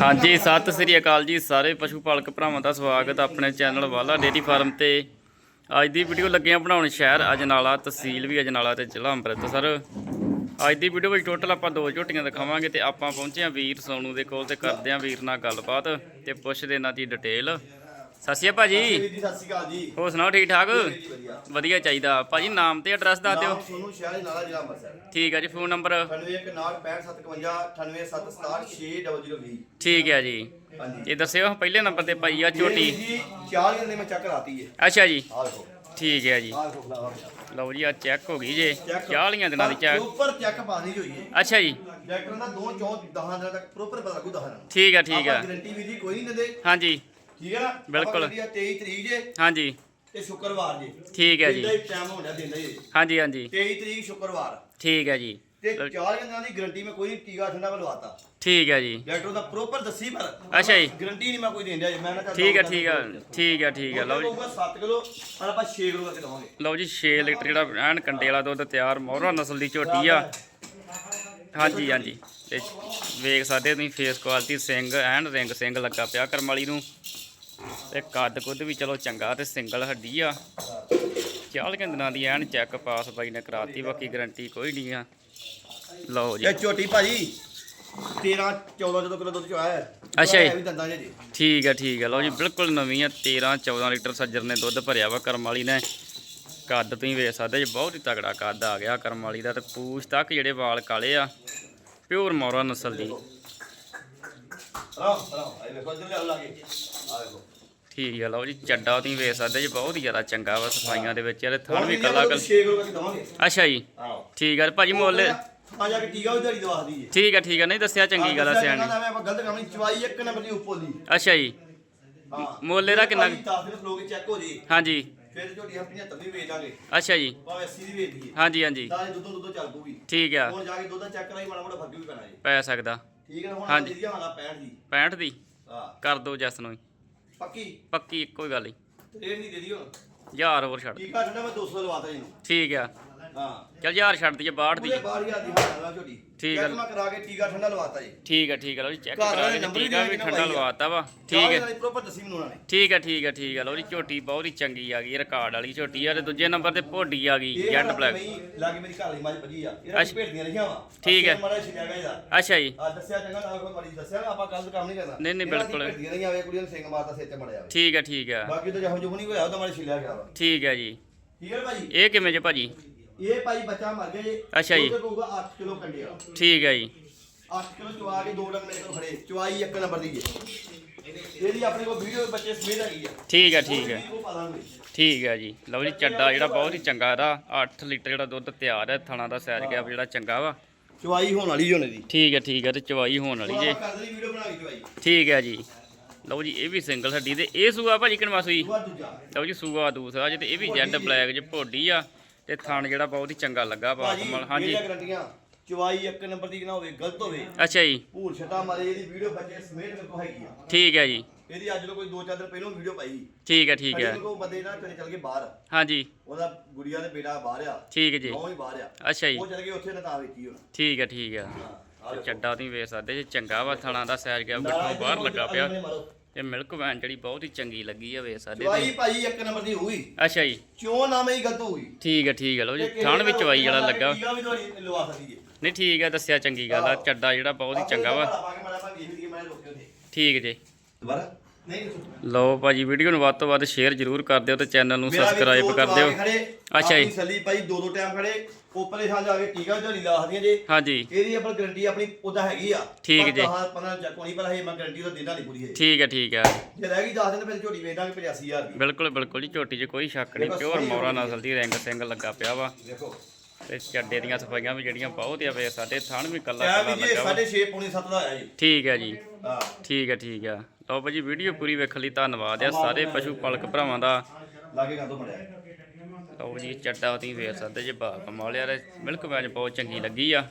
ਹਾਂਜੀ, ਸਤਿ ਸ੍ਰੀ ਅਕਾਲ ਜੀ ਸਾਰੇ ਪਸ਼ੂ ਪਾਲਕ ਭਰਾਵਾਂ ਦਾ ਸਵਾਗਤ ਆਪਣੇ ਚੈਨਲ ਵਾਲਾ ਡੇਰੀ ਫਾਰਮ ਤੇ। ਅੱਜ ਦੀ ਵੀਡੀਓ ਲੱਗੇ ਆ ਬਣਾਉਣ ਸ਼ਹਿਰ ਅਜਨਾਲਾ ਤਹਿਸੀਲ ਵੀ ਅਜਨਾਲਾ ਤੇ ਜ਼ਿਲ੍ਹਾ ਅੰਮ੍ਰਿਤਸਰ। ਅੱਜ ਦੀ ਵੀਡੀਓ ਵਿੱਚ ਟੋਟਲ ਆਪਾਂ ਦੋ ਝੋਟੀਆਂ ਦਿਖਾਵਾਂਗੇ ਤੇ ਆਪਾਂ ਪਹੁੰਚੇ ਆ ਵੀਰ ਸੋਨੂ ਦੇ ਕੋਲ ਤੇ ਕਰਦੇ ਆ ਵੀਰ ਨਾਲ ਗੱਲਬਾਤ ਤੇ ਪੁੱਛਦੇ ਇਹਨਾਂ ਦੀ ਡਿਟੇਲ ਸਤਿ ਸ਼੍ਰੀ ਅਕਾਲ ਜੀ ਸਤਿ ਸ਼੍ਰੀ ਅਕਾਲ ਜੀ। ਹੋਰ ਸੁਣਾਓ ਠੀਕ ਠਾਕ? ਜੀ ਵਧੀਆ। ਵਧੀਆ ਚਾਹੀਦਾ। ਭਾਜੀ ਨਾਮ ਤੇ ਐਡਰੈਸ ਦੱਸ ਦਿਓ। ਨਾਮ ਸੋਨੂੰ ਸ਼ਹਿਰ ਨਾਲਾ ਜ਼ਿਲ੍ਹਾ ਅੰਮ੍ਰਿਤਸਰ। ਠੀਕ ਹੈ ਜੀ ਫੋਨ ਨੰਬਰ 91655758760020 ਠੀਕ ਹੈ ਜੀ। ਹਾਂਜੀ। ਇਹ ਦੱਸਿਓ ਪਹਿਲੇ ਨੰਬਰ ਤੇ ਪਾਈ ਆ ਇਹ ਝੋਟੀ ਜੀ ਦਿਨ ਮੈਂ ਚੈੱਕ ਕਰਾਤੀ ਹੈ ਅੱਛਾ ਜੀ। ਆਹ ਦੇਖੋ। ਠੀਕ ਹੈ ਜੀ। ਆਹ ਦੇਖੋ ਖਲਾਵਾ ਪਿਆ ਲਓ ਜੀ ਆ ਚੈੱਕ ਹੋ ਗਈ ਜੇ। ਚੈੱਕ 40 ਦਿਨਾਂ ਦੀ ਚੈੱਕ ਉੱਪਰ ਚੈੱਕ ਪਾਣੀ ਹੋਈ ਹੈ। ਅੱਛਾ ਜੀ। ਡਾਕਟਰ ਦਾ ਦੋ ਚੌਂ 10 ਦਿਨਾਂ ਤੱਕ ਪ੍ਰੋਪਰ ਪਤਾ ਲੱਗੂ 10 ਦਿਨਾਂ। ਨੂੰ ਠੀਕ ਹੈ ਠੀਕ ਹੈ ਗਾਰੰਟੀ ਵੀ ਦੀ ਕੋਈ ਨਹੀਂ ਦਿੰਦੇ। ਹਾਂਜੀ। ਠੀਕ ਹੈ ਨਾ ਬਿਲਕੁਲ। ਆਪਾਂ ਗੱਡੀ ਆ 23 ਤਰੀਕ ਜੇ ਹਾਂਜੀ। ਤੇ ਸ਼ੁੱਕਰਵਾਰ ਜੇ। ਠੀਕ ਹੈ ਜੀ। ਦਿਨ ਦਾ ਟਾਈਮ ਹੋਣਾ ਦਿਨ ਦਾ ਜੀ ਹਾਂਜੀ ਹਾਂਜੀ। 23 ਤਰੀਕ ਸ਼ੁੱਕਰਵਾਰ। ਠੀਕ ਹੈ ਜੀ। ਤੇ ਚਾਰ ਦਿਨਾਂ ਦੀ ਗਾਰੰਟੀ ਮੈਂ ਕੋਈ ਟੀਕਾ ਠੰਡਾ ਮੈਂ ਲਵਾਤਾ ਠੀਕ ਹੈ ਜੀ। ਡਾਕਟਰ ਦਾ ਪ੍ਰੋਪਰ ਦੱਸੀ ਪਰ ਅੱਛਾ ਜੀ। ਗਾਰੰਟੀ ਨਹੀਂ ਮੈਂ ਕੋਈ ਦੇਣ ਦਿਆ ਜੀ। ਮੈਂ ਨਾ ਠੀਕ ਹੈ ਠੀਕ ਹੈ ਠੀਕ ਹੈ ਠੀਕ ਹੈ। ਲਓ ਜੀ। 7 ਕਿਲੋ ਪਰ ਆਪਾਂ 6 ਕਿਲੋ ਕਰਕੇ ਦਵਾਂਗੇ। ਲਓ ਜੀ 6 ਲੀਟਰ ਜਿਹੜਾ ਐਨ ਕੰਡੇ ਵਾਲਾ ਦੁੱਧ ਤਿਆਰ ਮੋਹਰਾ ਨਸਲ ਦੀ ਝੋਟੀ ਆ। ਹਾਂਜੀ ਹਾਂਜੀ। ਤੇ ਵੇਖ ਸਕਦੇ ਤੁਸੀਂ ਫੇਸ ਕੁਆਲਿਟੀ ਸਿੰਘ ਐਨ ਰਿੰਗ ਸਿੰਘ ਲੱਗਾ ਪਿਆ ਕਰਮ ਵਾਲੀ ਨੂੰ। ਤੇ ਕੱਦ ਕੁੱਦ ਵੀ ਚਲੋ ਚੰਗਾ ਤੇ ਸਿੰਗਲ ਹੱਡੀ ਆ। 40 ਦਿਨਾਂ ਦੀ ਐਨ ਚੈੱਕ ਪਾਸ ਬਾਈ ਨੇ ਕਰਾਤੀ ਬਾਕੀ ਗਾਰੰਟੀ ਕੋਈ ਨਹੀਂ ਆ। ਲਓ ਜੀ। ਇਹ ਝੋਟੀ ਭਾਜੀ 13 14 ਜਦੋਂ ਕਿਲੋ ਦੁੱਧ ਚ ਆਇਆ ਹੈ। ਅੱਛਾ ਜੀ। ਇਹ ਵੀ ਦੰਦਾਂ ਜੇ ਜੀ। ਠੀਕ ਹੈ ਠੀਕ ਹੈ ਲਓ ਜੀ ਬਿਲਕੁਲ ਨਵੀਂ ਆ 13 14 ਲੀਟਰ ਸੱਜਰ ਨੇ ਦੁੱਧ ਭਰਿਆ ਵਾ ਕਰਮ ਵਾਲੀ ਨੇ। ਕੱਦ ਤੁਸੀਂ ਵੇਖ ਸਕਦੇ ਜੀ ਬਹੁਤ ਹੀ ਤਗੜਾ ਕੱਦ ਆ ਗਿਆ ਕਰਮ ਵਾਲੀ ਦਾ ਤੇ ਪੂਛ ਤੱਕ ਜਿਹੜੇ ਵਾਲ ਕਾਲੇ ਆ ਪਿਓਰ ਮੋਰਾ ਨਸਲ ਦੀ। ਆਰਾਮ ਆਰਾਮ ਇਹ ਵੇਖੋ ਇੱਧਰ ਲਿਆਓ ਲਾਗੇ। ਆ ਠੀਕ ਹੈ ਲਓ ਜੀ ਚੱਡਾ ਤੁਸੀਂ ਵੇਖ ਸਕਦੇ ਜੀ ਬਹੁਤ ਹੀ ਜ਼ਿਆਦਾ ਚੰਗਾ ਵਾ ਸਫਾਈਆਂ ਦੇ ਵਿੱਚ ਇਹਦੇ ਥਣ ਵੀ ਕੱਲਾ ਕੱਲ 6 ਕਿਲੋ ਕਰਕੇ ਦਵਾਂਗੇ ਅੱਛਾ ਜੀ ਆਓ ਠੀਕ ਹੈ ਭਾਜੀ ਮੁੱਲ ਆ ਜਾ ਕੇ ਟੀਕਾ ਵੀ ਦਿਹਾੜੀ ਦਵਾ ਦਈਏ। ਠੀਕ ਹੈ ਠੀਕ ਹੈ ਨਹੀਂ ਦੱਸਿਆ ਚੰਗੀ ਗੱਲ ਆ ਸਿਆਣੀ। ਆਪਾਂ ਗਲਤ ਕੰਮ ਨਹੀਂ ਚਵਾਈ ਇੱਕ ਨੰਬਰ ਦੀ ਉੱਪਰ ਦੀ। ਅੱਛਾ ਜੀ ਮੁੱਲ ਇਹਦਾ ਕਿੰਨਾ? 10 ਦਿਨ ਖਲੋ ਕੇ ਚੈੱਕ ਹੋ ਜੀ। ਹਾਂਜੀ। ਫਿਰ ਝੋਟੀ ਆਪਾਂ 75 ਦੀ ਵੇਚ ਦਾਂਗੇ। ਅੱਛਾ ਜੀ। ਭਾਵੇਂ 80 ਦੀ ਵੇਚ ਦਈਏ। ਹਾਂਜੀ ਹਾਂਜੀ। ਤਾਂ ਦੁੱਧੋਂ ਦੁੱਧੋਂ ਚੱਲ ਪੂਗੀ ਠੀਕ ਆ। ਹੁਣ ਜਾ ਕੇ ਦੁੱਧ ਦਾ ਚੈੱਕ ਕਰਾਈ ਮਾੜਾ ਮੋਟਾ ਫ਼ਰਕ ਵੀ ਪੈਣਾ ਜੀ। ਪੈ ਸਕਦਾ। ਠੀਕ ਹੈ ਹੁਣ ਦੀ ਹਾਲਾ 65 ਦੀ। 65 ਦੀ? ਹਾਂ। ਕਰ ਦੋ ਜਸ ਨੂੰ। ਪੱਕੀ? ਪੱਕੀ ਇੱਕੋ ਹੀ ਗੱਲ ਹੀ। ਰੇਟ ਨਹੀਂ ਦੇ ਦਿਓ। ਹਜ਼ਾਰ ਹੋਰ ਛੱਡ। ਟੀਕਾ ਠੰਡਾ ਮੈਂ 200 ਲਵਾਤਾ ਜੀ ਨੂੰ ਠੀਕ ਆ। ਹਾਂ। ਚਲ ਹਜ਼ਾਰ ਛੱਡ ਦਈਏ 62 ਦੀ। ਪੂਰੇ 12000 ਦੀ ਹਾਲਾ ਲਾ ਝੋਟੀ। ਠੀਕ ਹੈ। ਚੈੱਕ ਮੈਂ ਕਰਾ ਕੇ ਟੀਕਾ ਠੰਡਾ ਲਵਾਤਾ ਜੀ। ਠੀਕ ਹੈ ਠੀਕ ਹੈ ਲਓ ਜੀ ਚੈੱਕ ਘਰ ਕਰਾ ਵਾਲੇ ਹੀ ਟੀਕਾ ਵੀ ਦੇਣਾ ਠੰਡਾ ਭਾਈ। ਲਵਾਤਾ ਵਾ। ਠੀਕ ਹੈ ਪ੍ਰੋਪਰ ਦੱਸੀ ਮੈਨੂੰ ਉਹਨਾਂ ਨੇ ਠੀਕ ਹੈ ਠੀਕ ਹੈ ਠੀਕ ਹੈ ਲਓ ਜੀ ਝੋਟੀ ਬਹੁਤ ਹੀ ਚੰਗੀ ਆ ਗਈ ਰਿਕਾਰਡ ਵਾਲੀ ਝੋਟੀ ਆ ਤੇ ਦੂਜੇ ਨੰਬਰ ਤੇ ਭੋਡੀ ਆ ਗਈ ਇਹ ਜੈਡ ਵਾਲਾ ਬਲੈਕ। ਮੈਂ ਲਾਗੇ ਮੇਰੀ ਘਰ ਵਾਲੀ ਮੱਝ ਭੱਜੀ ਆ। ਇਹਦਾ ਅੱਛਾ। ਭੇਡਦੀਆਂ ਲਿਖੀਆਂ ਵਾ। ਠੀਕ ਹੈ। ਮਾੜਾ ਛਿਲਿਆ ਗਿਆ ਇਹਦਾ। ਅੱਛਾ ਜੀ। ਆ ਦੱਸਿਆ ਚੰਗਾ ਨਾਲ ਕੋਈ ਬੜੀ ਦੱਸਿਆ ਨਾ ਆਪਾਂ ਕੱਲ ਕੰਮ ਨਹੀਂ ਕਰਨਾ। ਨਹੀਂ, ਨਹੀਂ, ਇਹਨਾਂ ਦੀ ਬਿਲਕੁਲ। ਭੇਡਦੀਆਂ ਨਹੀਂ ਆਵੇ ਕੁੜੀਆਂ ਨੂੰ ਸਿੰਘ ਮਾਰਦਾ ਸਿਰ ਤੇ ਮੜਿਆ ਵਾ। ਠੀਕ ਹੈ ਠੀਕ ਹੈ ਬਾਕੀ ਤਾਂ ਜਹੋ ਜਹੋ ਨਹੀਂ ਹੋਇਆ ਉਹਦਾ ਮਾੜਾ ਛਿਲਿਆ ਗਿਆ ਵਾ। ਠੀਕ ਹੈ ਜੀ। ਠੀਕ ਹੈ ਭਾਜੀ? ਇਹ ਕਿਵੇਂ ਜੇ ਭਾਜੀ? ਇਹ ਭਾਈ ਬੱਚਾ ਮਰ ਗਿਆ ਜੀ। ਅੱਛਾ ਜੀ। ਉਹਦੇ ਪਊਗਾ 8 ਕਿਲੋ ਕੰਡੇ ਆ ਠੀਕ ਹੈ ਜੀ। 8 ਕਿਲੋ ਚਵਾ ਕੇ ਦੋ ਡੰਗ ਮੇਰੇ ਕੋਲ ਖੜੇ। ਚਵਾਈ ਇੱਕ ਨੰਬਰ ਦੀ ਜੀ। ਇਹਦੀ ਆਪਣੇ ਕੋਲ ਵੀਡੀਓ ਬੱਚੇ ਸਮੇਤ ਹੈਗੀ ਆ। ਠੀਕ ਹੈ ਠੀਕ ਹੈ। ਉਹ ਪਾ ਦਾਂਗੇ ਠੀਕ ਹੈ ਜੀ। ਲਓ ਜੀ ਚੱਡਾ ਜਿਹੜਾ ਬਹੁਤ ਹੀ ਚੰਗਾ ਇਹਦਾ। 8 ਲੀਟਰ ਜਿਹੜਾ ਦੁੱਧ ਤਿਆਰ ਹੈ ਥਣਾ ਦਾ ਸਾਈਜ਼ ਗਿਆ ਜਿਹੜਾ ਚੰਗਾ ਵਾ। ਚਵਾਈ ਹੋਣ ਵਾਲੀ ਜੋਨੇ ਦੀ। ਠੀਕ ਹੈ ਠੀਕ ਹੈ ਤੇ ਚਵਾਈ ਹੋਣ ਵਾਲੀ ਜੇ। ਆਪਾਂ ਕਰ ਦੇਣੀ ਵੀਡੀਓ ਬਣਾ ਕੇ ਚਵਾਈ। ਠੀਕ ਹੈ ਜੀ। ਲਓ ਜੀ ਇਹ ਵੀ ਸਿੰਗਲ ਹੱਡੀ ਤੇ ਇਹ ਸੂਆ ਭਾਜੀ ਕਿਨਵਾ ਸੂਈ? ਦੂਆ ਦੂਜਾ। ਲਓ ਜੀ ਸੂਆ ਦੂਸਰਾ ਜੇ ਤੇ ਇਹ ਵੀ ਜੈਡ ਬਲੈਕ ਜੇ ਭੋਡੀ ਆ। ਤੇ ਥਣ ਜਿਹੜਾ ਬਹੁਤ ਹੀ ਚੰਗਾ ਲੱਗਾ ਭਾਜੀ ਬਾਕਮਲ ਹਾਂਜੀ। ਇਹਦੀਆਂ ਗਰੰਟੀਆਂ ਚਵਾਈ ਇੱਕ ਨੰਬਰ ਦੀ ਨਾ ਹੋਵੇ ਗਲਤ ਹੋਵੇ। ਅੱਛਾ ਜੀ। ਭੂਲ ਛਟਾ ਮਾਰੇ ਇਹਦੀ ਵੀਡੀਓ ਬੱਚੇ ਸਮੇਤ ਮੇਰੇ ਕੋਲ ਹੈਗੀ ਆ। ਠੀਕ ਹੈ ਜੀ। ਇਹਦੀ ਅੱਜ ਤੋਂ ਕੋਈ 2-4 ਦਿਨ ਪਹਿਲਾਂ ਵੀਡੀਓ ਪਾਈ ਠੀਕ ਹੈ ਠੀਕ ਹੈ। ਕੋ ਬੰਦੇ ਨਾ ਚਲੇ ਚੱਲ ਗਏ ਬਾਹਰ। ਹਾਂਜੀ। ਉਹਦਾ ਗੁੜੀਆ ਦੇ ਬੇਟਾ ਬਾਹਰ ਆ। ਠੀਕ ਜੀ। ਨੌਂ ਹੀ ਬਾਹਰ ਆ। ਅੱਛਾ ਜੀ। ਉਹ ਚਲ ਗਏ ਉੱਥੇ ਨਾ ਤਾਂ ਵੇਖੀ ਹੁਣ। ਠੀਕ ਹੈ ਠੀਕ ਹੈ। ਚੱਡਾ ਤੁਸੀਂ ਵੇਖ ਸਕਦੇ ਜੇ ਚੰਗਾ ਵਾ ਥਣਾ ਦਾ ਸਾਈਜ਼ ਗਿਆ ਬਿੱਟੋਂ ਬਾਹਰ ਲੱਗਾ ਪਿਆ। ਇਹ ਮਿਲਕ ਵੈਨ ਜਿਹੜੀ ਬਹੁਤ ਹੀ ਚੰਗੀ ਲੱਗੀ ਆ ਵੇਖ ਸਕਦੇ ਚਵਾਈ ਭਾਈ ਇੱਕ ਨੰਬਰ ਦੀ ਹੋਊਗੀ। ਅੱਛਾ ਜੀ। ਕਿਉਂ ਨਾਮੇ ਹੀ ਗਲਤ ਹੋਊਗੀ? ਠੀਕ ਹੈ ਠੀਕ ਹੈ ਲਓ ਜੀ ਥਣ ਵੀ ਚਵਾਈ ਜਿਹੜਾ ਲੱਗਾ। ਵੀ ਨਹੀਂ ਠੀਕ ਹੈ ਦੱਸਿਆ ਚੰਗੀ ਗੱਲ ਆ ਚੱਡਾ ਜਿਹੜਾ ਬਹੁਤ ਹੀ ਚੰਗਾ ਵਾ। ਠੀਕ ਜੇ। ਦੁਬਾਰਾ। ਲਓ ਭਾਜੀ ਵੀਡੀਓ ਨੂੰ ਵੱਧ ਤੋਂ ਵੱਧ ਸ਼ੇਅਰ ਜ਼ਰੂਰ ਕਰ ਦਿਓ ਤੇ ਚੈਨਲ ਨੂੰ ਸਬਸਕ੍ਰਾਈਬ ਕਰ ਦਿਓ। ਅੱਛਾ ਜੀ। ਸੱਲੀ ਭਾਈ ਦੋ ਦੋ ਟਾਈਮ ਖੜੇ ਉੱਪਰੇ ਥਾਂ ਜਾ ਕੇ ਟੀਕਾ ਝੋਲੀ ਲਾ ਸਕਦੀਆਂ ਜੇ। ਹਾਂਜੀ। ਇਹਦੀ ਆਪਣੀ ਗਾਰੰਟੀ ਆਪਣੀ ਉਹਦਾ ਹੈਗੀ ਆ। ਠੀਕ ਜੀ। ਹਾਂ 15 ਚੱਕ ਹੋਣੀ ਪਰ ਇਹ ਮੈਂ ਗਾਰੰਟੀ ਤਾਂ ਦਿੰਦਾ ਨਹੀਂ ਪੂਰੀ ਹੈ ਠੀਕ ਹੈ ਠੀਕ ਹੈ ਜੇ ਰਹਿ ਗਈ 10 ਦਿਨ ਫਿਰ ਝੋਟੀ ਵੇਚ ਦਾਂਗੇ 85000 ਦੀ। ਬਿਲਕੁਲ ਬਿਲਕੁਲ ਜੀ ਝੋਟੀ 'ਚ ਕੋਈ ਸ਼ੱਕ ਨਹੀਂ ਪਿਓਰ ਮੋਰਾ ਨਸਲ ਦੀ ਰਿੰਗ ਸਿੰਘ ਲੱਗਾ ਪਿਆ ਵਾ। ਦੇਖੋ। ਤੇ ਚੱਡੇ ਦੀਆਂ ਸਫਾਈਆਂ ਵੀ ਜਿਹੜੀਆਂ ਬਹੁਤ ਆ ਵੇ ਸਾਡੇ ਥਣ ਵੀ ਕੱਲਾ ਕੱਲਾ ਵੀ ਜੀ ਲੱਗਾ ਵਾ 6:30 ਪੌਣੇ 7 ਦਾ ਆਇਆ ਜੀ। ਠੀਕ ਹੈ ਜੀ। ਹਾਂ। ਠੀਕ ਹੈ ਠੀਕ ਹੈ ਲਓ ਭਾਜੀ ਵੀਡੀਓ ਪੂਰੀ ਵੇਖਣ ਲਈ ਧੰਨਵਾਦ ਆ। ਸਾਰੇ ਪਸ਼ੂ ਪਾਲਕ ਭਰਾਵਾਂ ਦਾ। ਲਾਗੇ ਕਾ ਤੋਂ ਮੜਿਆ ਲਓ ਜੀ ਚੱਡਾ ਤੁਸੀਂ ਵੇਖ ਸਕਦੇ ਜੇ ਬਾ ਕਮਾਲ ਯਾਰ ਮਿਲਕ ਵੈਜ ਬਹੁਤ ਚੰਗੀ ਲੱਗੀ ਆ।